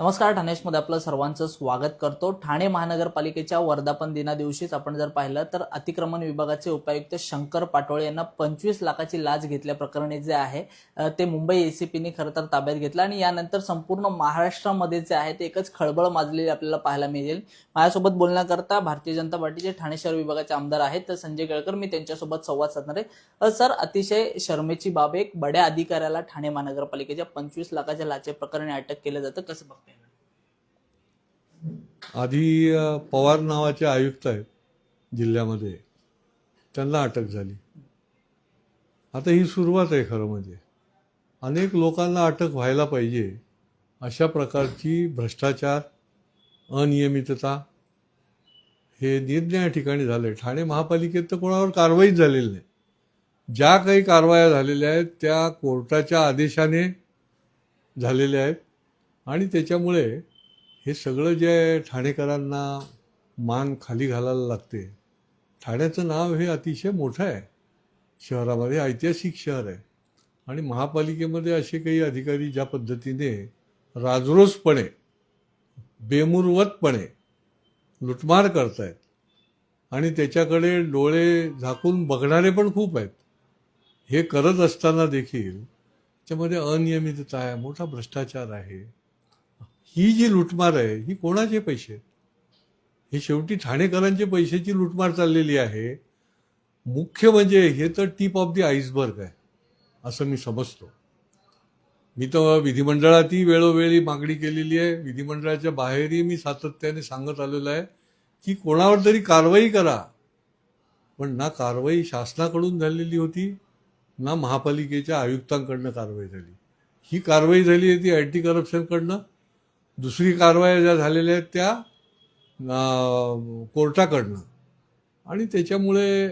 नमस्कार ठाणेशमध्ये आपलं सर्वांचं स्वागत करतो. ठाणे महानगरपालिकेच्या वर्धापन दिना दिवशीच आपण जर पाहिलं तर अतिक्रमण विभागाचे उपायुक्त शंकर पाटोळे यांना पंचवीस लाखाची लाच घेतल्या प्रकरणी जे आहे ते मुंबई एसीपीने खरं तर ताब्यात घेतलं आणि यानंतर संपूर्ण महाराष्ट्रामध्ये जे आहे ते एकच खळबळ माजलेली आपल्याला पाहायला मिळेल. माझ्यासोबत बोलण्याकरता भारतीय जनता पार्टीचे ठाणे शहर विभागाचे आमदार आहेत तर संजय केळकर मी त्यांच्यासोबत संवाद साधणार आहे. सर अतिशय शर्मेची बाब एक बड्या अधिकाऱ्याला ठाणे महानगरपालिकेच्या पंचवीस लाखाच्या लाचे प्रकरणी अटक केलं जातं कसं बघतो? आधी पवार नावाचे आयुक्त आहेत जिल्ह्यामध्ये. त्यांना अटक झाली. आता ही सुरुवात आहे खरं म्हणजे. अनेक लोकांना अटक व्हायला पाहिजे अशा प्रकारची भ्रष्टाचार अनियमितता हे निरनिराळ्या ठिकाणी झाले ठाणे महापालिकेत तर कोणावर कारवाईच झालेली नाही. ज्या काही कारवाया झालेल्या आहेत त्या कोर्टाच्या आदेशाने झालेल्या आहेत आणि त्याच्यामुळे हे सगळं जे आहे ठाणेकरांना मान खाली घालायला लागते ठाण्याचं नाव हे अतिशय मोठं आहे. शहरामध्ये ऐतिहासिक शहर आहे. आणि महापालिकेमध्ये असे काही अधिकारी ज्या पद्धतीने राजरोसपणे बेमुरवतपणे लुटमार करतायत आणि त्याच्याकडे डोळे झाकून बघणारे पण खूप आहेत हे करत असताना देखील त्याच्यामध्ये अनियमितता आहे मोठा भ्रष्टाचार आहे. ही जी लुटमार आहे ही कोणाचे पैसे? आहेत? हे शेवटी ठाणेकरांचे पैशाची लुटमार चाललेली आहे. मुख्य म्हणजे हे तर टीप ऑफ दी आईसबर्ग आहे असं मी समजतो. मी तर विधिमंडळातही वेळोवेळी मागणी केलेली आहे. विधिमंडळाच्या बाहेरही मी सातत्याने सांगत आलेलो आहे की कोणावर तरी कारवाई करा. पण ना कारवाई शासनाकडून झालेली होती ना महापालिकेच्या आयुक्तांकडनं कारवाई झाली. ही कारवाई झाली आहे ती अँटी करप्शनकडनं दुसरी कारवाया ज्या झालेल्या आहेत त्या कोर्टाकडनं. आणि त्याच्यामुळे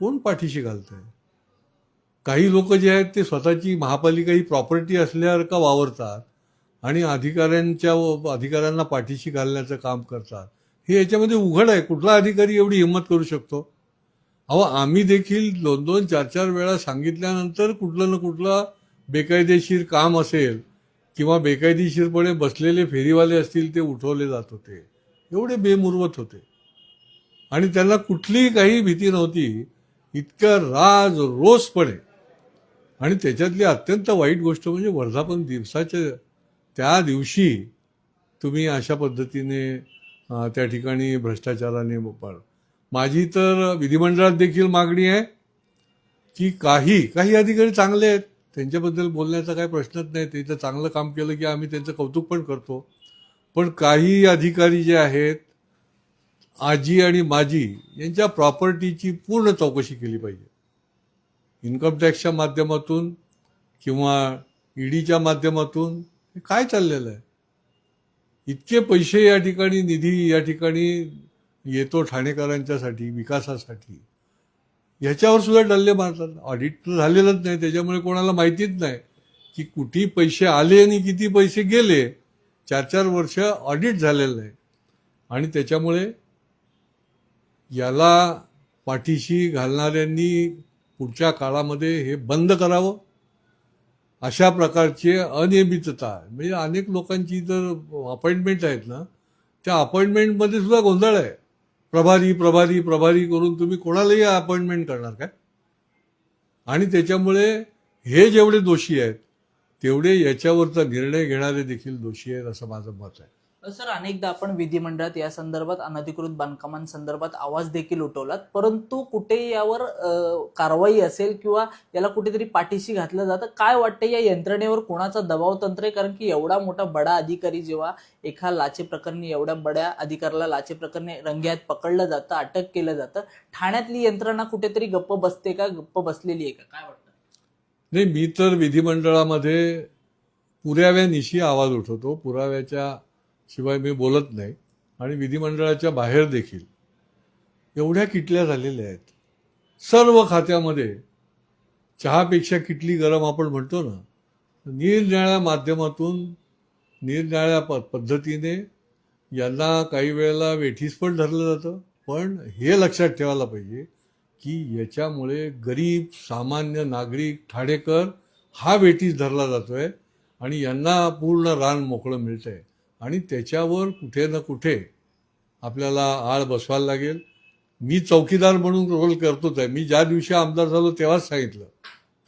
कोण पाठीशी घालत आहे काही लोक जे आहेत ते स्वतःची महापालिका ही प्रॉपर्टी असल्यासारखा वावरतात? आणि अधिकाऱ्यांच्या अधिकाऱ्यांना पाठीशी घालण्याचं काम करतात. हे याच्यामध्ये उघड आहे. कुठला अधिकारी एवढी हिंमत करू शकतो? अहो आम्ही देखील दोन दोन चार चार वेळा सांगितल्यानंतर कुठलं ना कुठलं बेकायदेशीर काम असेल किंवा बेकायदेशीरपणे बसलेले फेरीवाले असतील ते उठवले जात होते. एवढे बेमुरवत होते. आणि त्यांना कुठलीही काही भीती नव्हती. इतकं राज रोसपणे. आणि त्याच्यातली अत्यंत वाईट गोष्ट म्हणजे वर्धापन दिवसाच्या त्या दिवशी तुम्ही अशा पद्धतीने त्या ठिकाणी भ्रष्टाचाराने पाळ माझी तर विधिमंडळात देखील मागणी आहे की काही काही अधिकारी चांगले आहेत. त्यांच्याबद्दल बोलण्याचा काही प्रश्नच नाही. ते चांगलं काम केलं की आम्ही त्यांचं कौतुक पण करतो. पण काही अधिकारी जे आहेत आजी आणि माजी यांच्या प्रॉपर्टीची पूर्ण चौकशी केली पाहिजे. इन्कम टॅक्सच्या माध्यमातून किंवा ईडीच्या माध्यमातून हे काय चाललेलं आहे? इतके पैसे या ठिकाणी निधी या ठिकाणी येतो ठाणेकरांच्यासाठी विकासासाठी. ह्याच्यावर सुद्धा डल्ले मारतात. ऑडिट तर झालेलंच नाही त्याच्यामुळे कोणाला माहितीच नाही की कुठे पैसे आले आणि किती पैसे गेले. चार चार वर्ष ऑडिट झालेलं आहे. आणि त्याच्यामुळे याला पाठीशी घालणाऱ्यांनी पुढच्या काळामध्ये हे बंद करावं. अशा प्रकारचे अनियमितता. म्हणजे अनेक लोकांची जर अपॉइंटमेंट आहेत ना त्या अपॉइंटमेंटमध्ये सुद्धा गोंधळ आहे. प्रभारी प्रभारी प्रभारी करून तुम्ही कोणालाही अपॉइंटमेंट करणार काय? आणि त्याच्यामुळे हे जेवढे दोषी आहेत तेवढे याच्यावरचा निर्णय घेणारे देखील दोषी आहेत असं माझं मत आहे. सर अनेकदा आपण विधिमंडळात या संदर्भात अनधिकृत बांधकामांसंदर्भात आवाज देखील उठवलात. परंतु कुठे यावर कारवाई असेल किंवा याला कुठेतरी पाठीशी घातलं जातं काय वाटतं या यंत्रणेवर कोणाचा दबाव तंत्र आहे? कारण की एवढा मोठा बडा अधिकारी जेव्हा एका लाचे प्रकरणी एवढ्या बड्या अधिकाऱ्याला लाचे प्रकरणी रंग्यात पकडलं जातं अटक केलं जातं ठाण्यातली यंत्रणा कुठेतरी गप्प बसते का? गप्प बसलेली आहे का? काय वाटतं? नाही मी तर विधिमंडळामध्ये पुराव्यानिशी आवाज उठवतो. पुराव्याच्या शिवाय मी बोलत नाही आणि विधिमंडळाच्या बाहेर देखील एवढ्या किटल्या झालेल्या आहेत. सर्व खात्यामध्ये चहापेक्षा किटली गरम आपण म्हणतो ना निरनिराळ्या माध्यमातून निरनिराळ्या प पद्धतीने यांना काही वेळेला वेठीस पण धरलं जातं. पण हे लक्षात ठेवायला पाहिजे की याच्यामुळे गरीब सामान्य नागरिक ठाणेकर हा वेठीस धरला जातोय आणि यांना पूर्ण रान मोकळं मिळतंय. आणि त्याच्यावर कुठे ना कुठे आपल्याला आळ बसवायला लागेल. मी चौकीदार म्हणून रोल करतोच आहे. मी ज्या दिवशी आमदार झालो तेव्हाच सांगितलं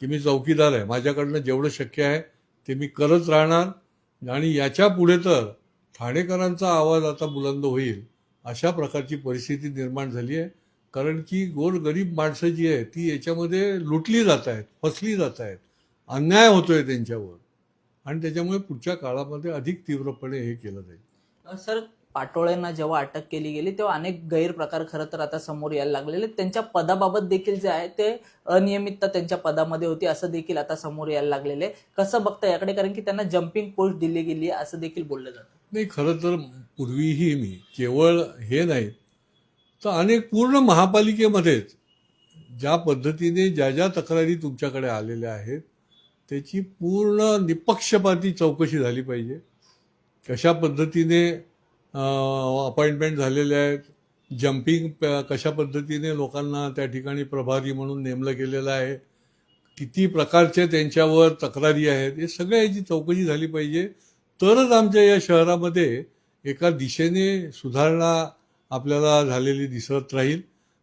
की मी चौकीदार आहे. माझ्याकडनं जेवढं शक्य आहे ते मी करत राहणार आणि याच्यापुढे तर ठाणेकरांचा आवाज आता बुलंद होईल अशा प्रकारची परिस्थिती निर्माण झाली आहे. कारण की गोरगरीब माणसं जी आहे ती याच्यामध्ये लुटली जात आहेत फसली जात आहेत. अन्याय होतोय त्यांच्यावर. आणि त्याच्यामुळे पुढच्या काळामध्ये अधिक तीव्रपणे हे केलं जाईल. सर पाटोळेंना जेव्हा अटक केली गेली तेव्हा अनेक गैरप्रकार खरं तर आता समोर यायला लागलेले त्यांच्या पदाबाबत देखील जे आहे ते अनियमितता त्यांच्या पदामध्ये होती असं देखील आता समोर यायला लागलेले कसं बघता याकडे? कारण की त्यांना जम्पिंग पोस्ट दिली गेली आहे असं देखील बोललं जातं. नाही खरं तर पूर्वीही मी केवळ हे नाही तर अनेक पूर्ण महापालिकेमध्येच ज्या पद्धतीने ज्या ज्या तक्रारी तुमच्याकडे आलेल्या आहेत त्याची पूर्ण निपक्षपाती चौकशी झाली पाहिजे. कशा पद्धतीने अपॉइंटमेंट झालेले आहेत जम्पिंग प- कशा पद्धतीने लोकांना त्या ठिकाणी प्रभारी म्हणून नेमलं गेलेलं आहे किती प्रकारचे त्यांच्यावर तक्रारी आहेत हे सगळ्या याची चौकशी झाली पाहिजे. तरच आमच्या या शहरामध्ये एका दिशेने सुधारणा आपल्याला झालेली दिसत राहील.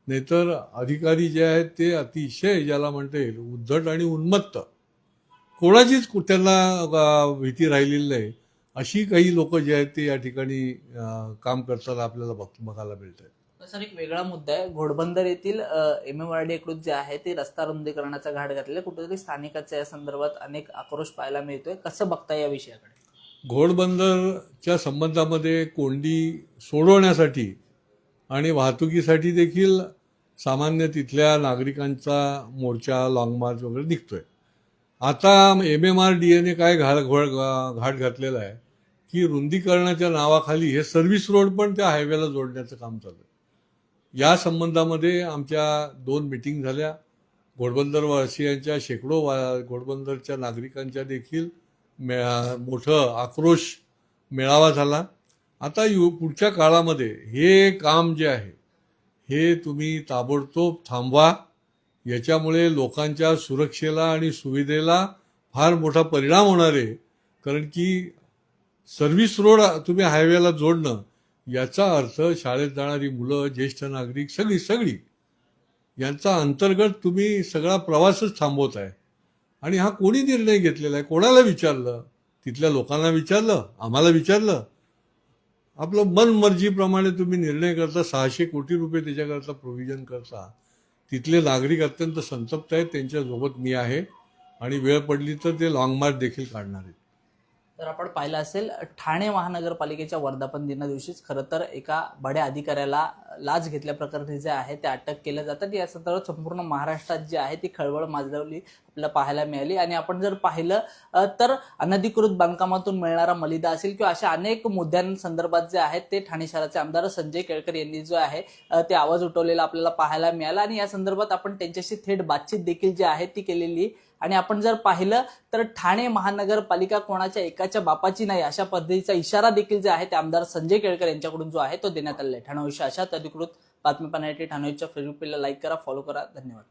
नाहीतर अधिकारी जे आहेत ते अतिशय ज्याला म्हणता येईल उद्धट आणि उन्मत्त. कोणाचीच त्यांना भीती राहिलेली नाही. अशी काही लोक जे आहेत ते या ठिकाणी काम करताना आपल्याला बघ बघायला मिळत आहेत सर एक वेगळा मुद्दा आहे. घोडबंदर येथील एम एम आर डी कडून जे आहे ते रस्ता रुंदीकरणाचा घाट घातलेला कुठेतरी स्थानिकाच्या या संदर्भात अनेक आक्रोश पाहायला मिळतोय. कसं बघता या विषयाकडे? घोडबंदरच्या संबंधामध्ये कोंडी सोडवण्यासाठी आणि वाहतुकीसाठी देखील सामान्य तिथल्या नागरिकांचा मोर्चा लाँग मार्च वगैरे निघतोय. आता एम एम आर डी एने काय घा घोळ घाट घातलेला आहे की रुंदीकरणाच्या नावाखाली हे सर्व्हिस रोड पण त्या हायवेला जोडण्याचं काम चालू आहे. या संबंधामध्ये आमच्या दोन मिटिंग झाल्या. घोडबंदरवासियांच्या शेकडो वा घोडबंदरच्या नागरिकांच्या देखील मे मोठं आक्रोश मेळावा झाला. आता यु पुढच्या काळामध्ये हे काम जे आहे हे तुम्ही ताबडतोब थांबवा. याच्यामुळे लोकांच्या सुरक्षेला आणि सुविधेला फार मोठा परिणाम होणार आहे. कारण की सर्व्हिस रोड तुम्ही हायवेला जोडणं याचा अर्थ शाळेत जाणारी मुलं ज्येष्ठ नागरिक सगळी सगळी यांचा अंतर्गत तुम्ही सगळा प्रवासच थांबवत आहे आणि हा कोणी निर्णय घेतलेला आहे? कोणाला विचारलं? तिथल्या लोकांना विचारलं? आम्हाला विचारलं? आपलं मनमर्जीप्रमाणे तुम्ही निर्णय करता सहाशे कोटी रुपये त्याच्याकरता प्रोव्हिजन करता. तिथले नागरिक अत्यंत संतप्त आहेत. त्यांच्यासोबत मी आहे. आणि वेळ पडली तर ते लाँग मार्च देखील काढणार आहेत. तर आपण पाहिलं असेल ठाणे महानगरपालिकेच्या वर्धापन दिना दिवशीच खरं तर एका बड्या अधिकाऱ्याला लाच घेतल्याप्रकरणी जे आहे ते अटक केलं जातात या संदर्भात संपूर्ण महाराष्ट्रात जी आहे ती खळबळ माजवली आपल्याला पाहायला मिळाली. आणि आपण जर पाहिलं तर अनधिकृत बांधकामातून मिळणारा मलिदा असेल किंवा अशा अनेक मुद्द्यांसंदर्भात जे आहेत ते ठाणे शहराचे आमदार संजय केळकर यांनी जो आहे ते आवाज उठवलेला आपल्याला पाहायला मिळाला. आणि या संदर्भात आपण त्यांच्याशी थेट बातचीत देखील जी आहे ती केलेली आणि आपण जर पाहिलं तर ठाणे महानगरपालिका कोणाच्या एकाच्या बापाची नाही अशा पद्धतीचा इशारा देखील जे आहे ते आमदार संजय केळकर यांच्याकडून जो आहे तो देण्यात आलेला आहे. ठाणे अशा अधिकृत बातमी पाहण्यासाठी ठाणे फेसबुक पेजला लाईक करा फॉलो करा. धन्यवाद.